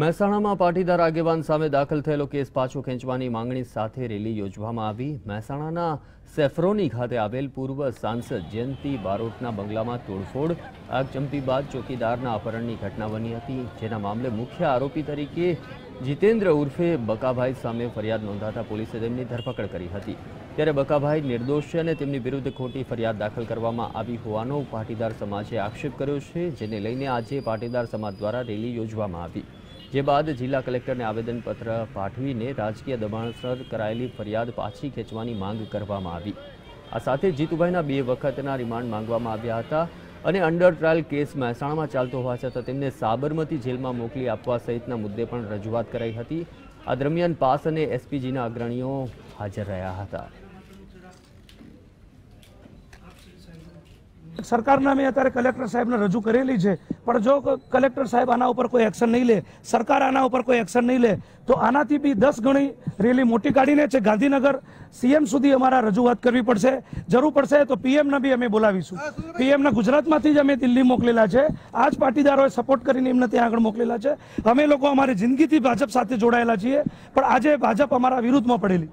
મહેસાણામાં પાટીદાર આગેવાન સામે દાખલ થયેલો કેસ પાછો ખેંચવાની માંગણી સાથે રેલી યોજવામાં આવી. મહેસાણાના સેફ્રોની ખાતે આવેલ પૂર્વ સાંસદ જયંતિ બારોટના બંગલામાં તોડફોડ. આગચંપી બાદ ચોકીદારના અપહરણની ઘટના બની હતી, જેના મામલે મુખ્ય આરોપી તરીકે જીતેન્દ્ર ઉર્ફે બકાભાઈ સામે ફરિયાદ નોંધાતા પોલીસે તેમની ધરપકડ કરી હતી. ત્યારે બકાભાઈ નિર્દોષ છે અને તેમની વિરુદ્ધ ખોટી ફરિયાદ દાખલ કરવામાં આવી હોવાનો પાટીદાર સમાજે આક્ષેપ કર્યો છે, જેને લઈને આજે પાટીદાર સમાજ દ્વારા રેલી યોજવામાં આવી. જે બાદ જિલ્લા કલેક્ટરને આવેદનપત્ર પાઠવીને રાજકીય દબાણસર કરાયેલી ફરિયાદ પાછી ખેંચવાની માંગ કરવામાં આવી. આ સાથે જીતુભાઈના બે વખતના રિમાન્ડ માંગવામાં આવ્યા હતા અને અંડર ટ્રાયલ કેસ મહેસાણામાં ચાલતો હોવા છતાં તેમને સાબરમતી જેલમાં મોકલી આપવા સહિતના મુદ્દે પણ રજૂઆત કરાઈ હતી. આ દરમિયાન પાસ અને એસપીજીના અગ્રણીઓ હાજર રહ્યા હતા. સરકારના મેં અત્યારે કલેક્ટર સાહેબને રજૂ કરેલી છે પણ જો કલેક્ટર સાહેબ આના ઉપર કોઈ એક્શન નહીં લે સરકાર આના ઉપર કોઈ એક્શન નહીં લે તો આનાથી બી દસ ગણી રેલી મોટી કાઢીને છે ગાંધીનગર સીએમ સુધી અમારા રજૂઆત કરવી પડશે. જરૂર પડશે તો પીએમને બી અમે બોલાવીશું. પીએમને ગુજરાતમાંથી જ અમે દિલ્હી મોકલેલા છે. આ જ પાટીદારોએ સપોર્ટ કરીને એમને ત્યાં આગળ મોકલેલા છે. અમે લોકો અમારી જિંદગીથી ભાજપ સાથે જોડાયેલા છીએ પણ આજે ભાજપ અમારા વિરુદ્ધમાં પડેલી.